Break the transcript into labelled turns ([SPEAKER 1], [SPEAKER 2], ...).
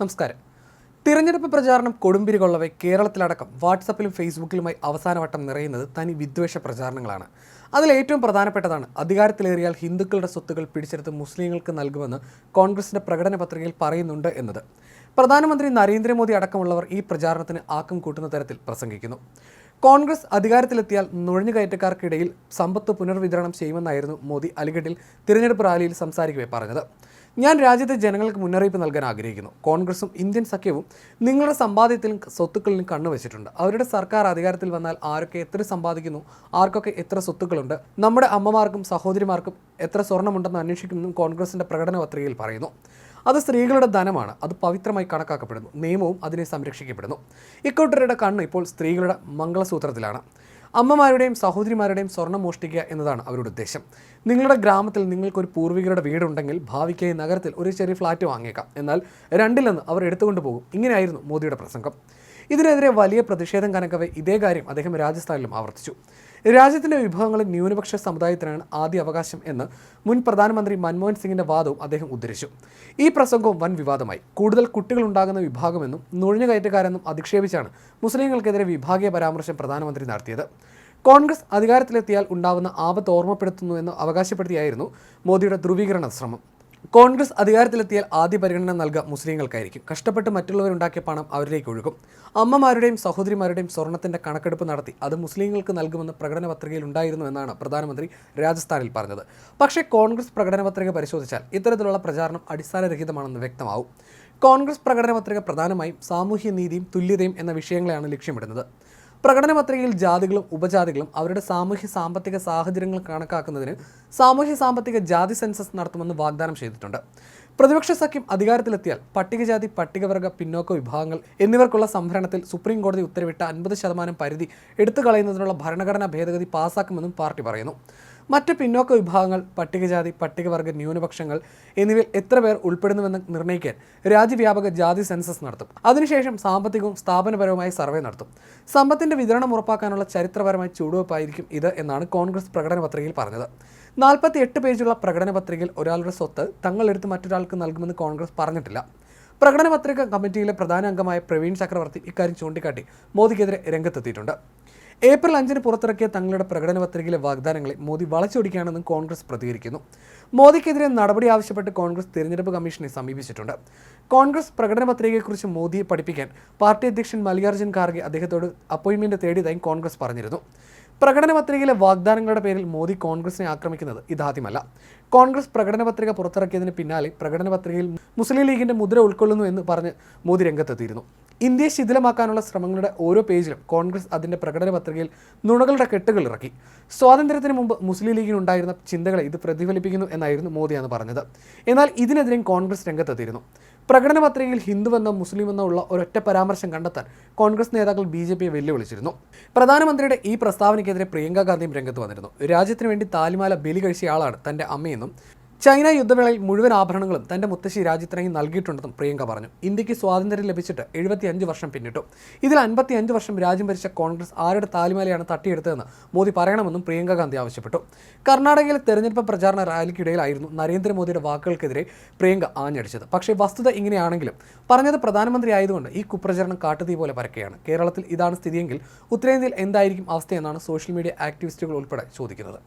[SPEAKER 1] നമസ്കാരം. തിരഞ്ഞെടുപ്പ് പ്രചാരണം കൊടുമ്പിരി കൊള്ളവെ കേരളത്തിലടക്കം വാട്സപ്പിലും ഫേസ്ബുക്കിലുമായി അവസാനവട്ടം നിറയുന്നത് തനി വിദ്വേഷ പ്രചാരണങ്ങളാണ്. അതിൽ ഏറ്റവും പ്രധാനപ്പെട്ടതാണ് അധികാരത്തിലേറിയാൽ ഹിന്ദുക്കളുടെ സ്വത്തുകൾ പിടിച്ചെടുത്ത് മുസ്ലിങ്ങൾക്ക് നൽകുമെന്ന് കോൺഗ്രസിന്റെ പ്രകടന പത്രികയിൽ പറയുന്നുണ്ട് എന്നത്. പ്രധാനമന്ത്രി നരേന്ദ്രമോദി അടക്കമുള്ളവർ ഈ പ്രചാരണത്തിന് ആക്കം കൂട്ടുന്ന തരത്തിൽ പ്രസംഗിക്കുന്നു. കോൺഗ്രസ് അധികാരത്തിലെത്തിയാൽ നുഴഞ്ഞുകയറ്റക്കാർക്കിടയിൽ സമ്പത്ത് പുനർവിതരണം ചെയ്യുമെന്നായിരുന്നു മോദി അലിഗഡിൽ തിരഞ്ഞെടുപ്പ് റാലിയിൽ സംസാരിക്കവേ പറഞ്ഞത്. ഞാൻ രാജ്യത്തെ ജനങ്ങൾക്ക് മുന്നറിയിപ്പ് നൽകാൻ ആഗ്രഹിക്കുന്നു. കോൺഗ്രസും ഇന്ത്യൻ സഖ്യവും നിങ്ങളുടെ സമ്പാദ്യത്തിലും സ്വത്തുക്കളിലും കണ്ണുവച്ചിട്ടുണ്ട് അവരുടെ സർക്കാർ അധികാരത്തിൽ വന്നാൽ ആരൊക്കെ എത്ര സമ്പാദിക്കുന്നു? ആർക്കൊക്കെ എത്ര സ്വത്തുക്കളുണ്ട്? നമ്മുടെ അമ്മമാർക്കും സഹോദരിമാർക്കും എത്ര സ്വർണമുണ്ടെന്ന് അന്വേഷിക്കുമെന്നും കോൺഗ്രസിന്റെ പ്രകടന പത്രികയിൽ പറയുന്നു. അത് സ്ത്രീകളുടെ ധനമാണ്. അത് പവിത്രമായി കണക്കാക്കപ്പെടുന്നു. നിയമവും അതിനെ സംരക്ഷിക്കപ്പെടുന്നു. ഇക്കൂട്ടരുടെ കണ്ണ് ഇപ്പോൾ സ്ത്രീകളുടെ മംഗളസൂത്രത്തിലാണ്. അമ്മമാരുടെയും സഹോദരിമാരുടെയും സ്വർണം മോഷ്ടിക്കുക എന്നതാണ് അവരുടെ ഉദ്ദേശം. നിങ്ങളുടെ ഗ്രാമത്തിൽ നിങ്ങൾക്കൊരു പൂർവികരുടെ വീടുണ്ടെങ്കിൽ ഭാവിക്കായി നഗരത്തിൽ ഒരു ചെറിയ ഫ്ലാറ്റ് വാങ്ങിയേക്കാം. എന്നാൽ രണ്ടിലെന്ന് അവർ എടുത്തുകൊണ്ട് പോകും. ഇങ്ങനെയായിരുന്നു മോദിയുടെ പ്രസംഗം. ഇതിനെതിരെ വലിയ പ്രതിഷേധം കനക്കവെ ഇതേ കാര്യം അദ്ദേഹം രാജസ്ഥാനിലും ആവർത്തിച്ചു. രാജ്യത്തിന്റെ വിഭവങ്ങളിൽ ന്യൂനപക്ഷ സമുദായത്തിനാണ് ആദ്യ അവകാശം എന്ന് മുൻ പ്രധാനമന്ത്രി മൻമോഹൻ സിംഗിന്റെ വാദവും അദ്ദേഹം ഉദ്ധരിച്ചു. ഈ പ്രസംഗവും വൻ വിവാദമായി. കൂടുതൽ കുട്ടികൾ ഉണ്ടാകുന്ന വിഭാഗമെന്നും നുഴഞ്ഞുകയറ്റക്കാരെന്നും അധിക്ഷേപിച്ചാണ് മുസ്ലിങ്ങൾക്കെതിരെ വിഭാഗീയ പരാമർശം പ്രധാനമന്ത്രി നടത്തിയത്. കോൺഗ്രസ് അധികാരത്തിലെത്തിയാൽ ഉണ്ടാവുന്ന ആപത്ത് ഓർമ്മപ്പെടുത്തുന്നു എന്ന് അവകാശപ്പെടുത്തിയായിരുന്നു മോദിയുടെ ധ്രുവീകരണ ശ്രമം. കോൺഗ്രസ് അധികാരത്തിലെത്തിയാൽ ആദ്യ പരിഗണന നൽകുക മുസ്ലിങ്ങൾക്കായിരിക്കും. കഷ്ടപ്പെട്ട് മറ്റുള്ളവരുണ്ടാക്കിയ പണം അവരിലേക്ക് ഒഴുകും. അമ്മമാരുടെയും സഹോദരിമാരുടെയും സ്വർണത്തിന്റെ കണക്കെടുപ്പ് നടത്തി അത് മുസ്ലിങ്ങൾക്ക് നൽകുമെന്ന് പ്രകടന പത്രികയിൽ ഉണ്ടായിരുന്നു എന്നാണ് പ്രധാനമന്ത്രി രാജസ്ഥാനിൽ പറഞ്ഞത്. പക്ഷേ കോൺഗ്രസ് പ്രകടന പത്രിക പരിശോധിച്ചാൽ ഇത്തരത്തിലുള്ള പ്രചാരണം അടിസ്ഥാനരഹിതമാണെന്ന് വ്യക്തമാവും. കോൺഗ്രസ് പ്രകടന പത്രിക പ്രധാനമായും സാമൂഹ്യ നീതിയും തുല്യതയും എന്ന വിഷയങ്ങളെയാണ് ലക്ഷ്യമിടുന്നത്. പ്രകടന പത്രികയിൽ ജാതികളും ഉപജാതികളും അവരുടെ സാമൂഹ്യ സാമ്പത്തിക സാഹചര്യങ്ങൾ കണക്കാക്കുന്നതിന് സാമൂഹ്യ സാമ്പത്തിക ജാതി സെൻസസ് നടത്തുമെന്ന് വാഗ്ദാനം ചെയ്തിട്ടുണ്ട്. പ്രതിപക്ഷ സഖ്യം അധികാരത്തിലെത്തിയാൽ പട്ടികജാതി പട്ടികവർഗ പിന്നോക്ക വിഭാഗങ്ങൾ എന്നിവർക്കുള്ള സംഭരണത്തിൽ സുപ്രീം കോടതി ഉത്തരവിട്ട അൻപത് ശതമാനം പരിധി എടുത്തു കളയുന്നതിനുള്ള ഭരണഘടനാ ഭേദഗതി പാസാക്കുമെന്നും പാർട്ടി പറയുന്നു. മറ്റ് പിന്നോക്ക വിഭാഗങ്ങൾ പട്ടികജാതി പട്ടികവർഗ ന്യൂനപക്ഷങ്ങൾ എന്നിവയിൽ എത്ര പേർ ഉൾപ്പെടുന്നുവെന്ന് നിർണയിക്കാൻ രാജ്യവ്യാപക ജാതി സെൻസസ് നടത്തും. അതിനുശേഷം സാമ്പത്തികവും സ്ഥാപനപരവുമായ സർവേ നടത്തും. സമ്പത്തിന്റെ വിതരണം ഉറപ്പാക്കാനുള്ള ചരിത്രപരമായ ചുവടുവെപ്പായിരിക്കും ഇത് എന്നാണ് കോൺഗ്രസ് പ്രകടന പത്രികയിൽ പറഞ്ഞത്. നാൽപ്പത്തി എട്ട് പേജുള്ള പ്രകടന പത്രികയിൽ ഒരാളുടെ സ്വത്ത് തങ്ങളെടുത്ത് മറ്റൊരാൾക്ക് നൽകുമെന്ന് കോൺഗ്രസ് പറഞ്ഞിട്ടില്ല. പ്രകടന പത്രിക കമ്മിറ്റിയിലെ പ്രധാന അംഗമായ പ്രവീൺ ചക്രവർത്തി ഇക്കാര്യം ചൂണ്ടിക്കാട്ടി മോദിക്കെതിരെ രംഗത്തെത്തിയിട്ടുണ്ട്. ഏപ്രിൽ അഞ്ചിന് പുറത്തിറക്കിയ തങ്ങളുടെ പ്രകടന പത്രികയിലെ വാഗ്ദാനങ്ങളെ മോദി വളച്ചൊടിക്കുകയാണെന്നും കോൺഗ്രസ് പ്രതികരിക്കുന്നു. മോദിക്കെതിരെ നടപടി ആവശ്യപ്പെട്ട് കോൺഗ്രസ് തിരഞ്ഞെടുപ്പ് കമ്മീഷനെ സമീപിച്ചിട്ടുണ്ട്. കോൺഗ്രസ് പ്രകടന പത്രികയെക്കുറിച്ച് മോദിയെ പഠിപ്പിക്കാൻ പാർട്ടി അധ്യക്ഷൻ മല്ലികാർജുൻ ഖാർഗെ അദ്ദേഹത്തോട് അപ്പോയിന്റ്മെന്റ് തേടിയതായും കോൺഗ്രസ് പറഞ്ഞിരുന്നു. പ്രകടന പത്രികയിലെ വാഗ്ദാനങ്ങളുടെ പേരിൽ മോദി കോൺഗ്രസിനെ ആക്രമിക്കുന്നത് ഇതാദ്യമല്ല. കോൺഗ്രസ് പ്രകടന പത്രിക പുറത്തിറക്കിയതിന് പിന്നാലെ പ്രകടന പത്രികയിൽ മുസ്ലിം ലീഗിന്റെ മുദ്ര ഉൾക്കൊള്ളുന്നു എന്ന് പറഞ്ഞ് മോദി രംഗത്തെത്തിയിരുന്നു. ഇന്ത്യയെ ശിഥിലമാക്കാനുള്ള ശ്രമങ്ങളുടെ ഓരോ പേജിലും കോൺഗ്രസ് അതിന്റെ പ്രകടന പത്രികയിൽ നുണകളുടെ കെട്ടുകൾ ഇറക്കി. സ്വാതന്ത്ര്യത്തിന് മുമ്പ് മുസ്ലിം ലീഗിനുണ്ടായിരുന്ന ചിന്തകളെ ഇത് പ്രതിഫലിപ്പിക്കുന്നു എന്നായിരുന്നു മോദി അന്ന് പറഞ്ഞത്. എന്നാൽ ഇതിനെതിരെയും കോൺഗ്രസ് രംഗത്തെത്തിയിരുന്നു. പ്രകടന പത്രികയിൽ ഹിന്ദുവെന്നോ മുസ്ലിമെന്നോ ഉള്ള ഒരൊറ്റ പരാമർശം കണ്ടെത്താൻ കോൺഗ്രസ് നേതാക്കൾ ബി ജെ പിയെ വെല്ലുവിളിച്ചിരുന്നു. പ്രധാനമന്ത്രിയുടെ ഈ പ്രസ്താവനയ്ക്കെതിരെ പ്രിയങ്ക ഗാന്ധിയും രംഗത്ത് വന്നിരുന്നു. രാജ്യത്തിന് വേണ്ടി താലിമാല ബലി കഴിച്ച ആളാണ് തന്റെ അമ്മയെന്നും ചൈന യുദ്ധവേളയിൽ മുഴുവൻ ആഭരണങ്ങളും തന്റെ മുത്തശ്ശി രാജ്യത്തിനായി നൽകിയിട്ടുണ്ടെന്നും പ്രിയങ്ക പറഞ്ഞു. ഇന്ത്യയ്ക്ക് സ്വാതന്ത്ര്യം ലഭിച്ചിട്ട് എഴുപത്തിയഞ്ച് വർഷം പിന്നിട്ടു. ഇതിൽ അൻപത്തിയഞ്ച് വർഷം രാജ്യം ഭരിച്ച കോൺഗ്രസ് ആരുടെ താലിമാലയാണ് തട്ടിയെടുത്തതെന്ന് മോദി പറയണമെന്നും പ്രിയങ്ക ഗാന്ധി ആവശ്യപ്പെട്ടു. കർണാടകയിലെ തെരഞ്ഞെടുപ്പ് പ്രചാരണ റാലിക്കിടയിലായിരുന്നു നരേന്ദ്രമോദിയുടെ വാക്കുകൾക്കെതിരെ പ്രിയങ്ക ആഞ്ഞടിച്ചത്. പക്ഷേ വസ്തുത ഇങ്ങനെയാണെങ്കിലും പറഞ്ഞത് പ്രധാനമന്ത്രി ആയതുകൊണ്ട് ഈ കുപ്രചരണം കാട്ടുതീ പോലെ പരക്കുകയാണ്. കേരളത്തിൽ ഇതാണ് സ്ഥിതിയെങ്കിൽ ഉത്തരേന്ത്യയിൽ എന്തായിരിക്കും അവസ്ഥയെന്നാണ് സോഷ്യൽ മീഡിയ ആക്ടിവിസ്റ്റുകൾ ഉൾപ്പെടെ ചോദിക്കുന്നത്.